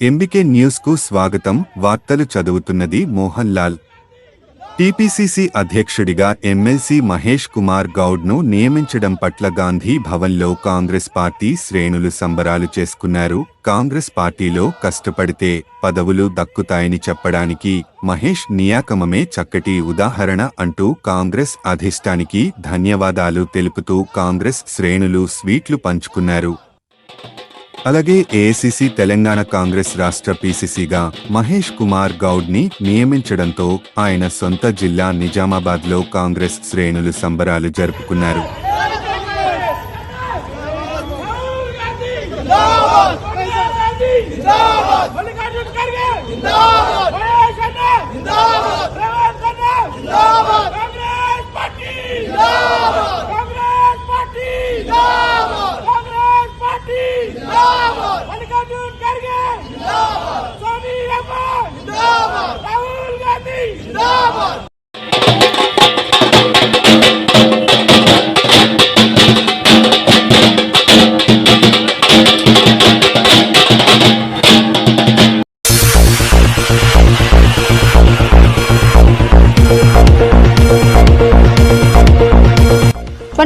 MBK న్యూస్కు స్వాగతం. వార్తలు చదువుతున్నది మోహన్ లాల్ టీపీసీసీ అధ్యక్షుడిగా ఎమ్మెల్సీ మహేష్ కుమార్ గౌడ్ను నియమించడం పట్ల గాంధీ భవన్లో కాంగ్రెస్ పార్టీ శ్రేణులు సంబరాలు చేసుకున్నారు. కాంగ్రెస్ పార్టీలో కష్టపడితే పదవులు దక్కుతాయని చెప్పడానికి మహేష్ నియాకమమే చక్కటి ఉదాహరణ అంటూ కాంగ్రెస్ అధిష్టానికి ధన్యవాదాలు తెలుపుతూ కాంగ్రెస్ శ్రేణులు స్వీట్లు పంచుకున్నారు. అలాగే ఏఐసిసి తెలంగాణ కాంగ్రెస్ రాష్ట్ర పీసీసీగా మహేష్ కుమార్ గౌడ్ని నియమించడంతో ఆయన సొంత జిల్లా నిజామాబాద్లో కాంగ్రెస్ శ్రేణులు సంబరాలు జరుపుకున్నారు.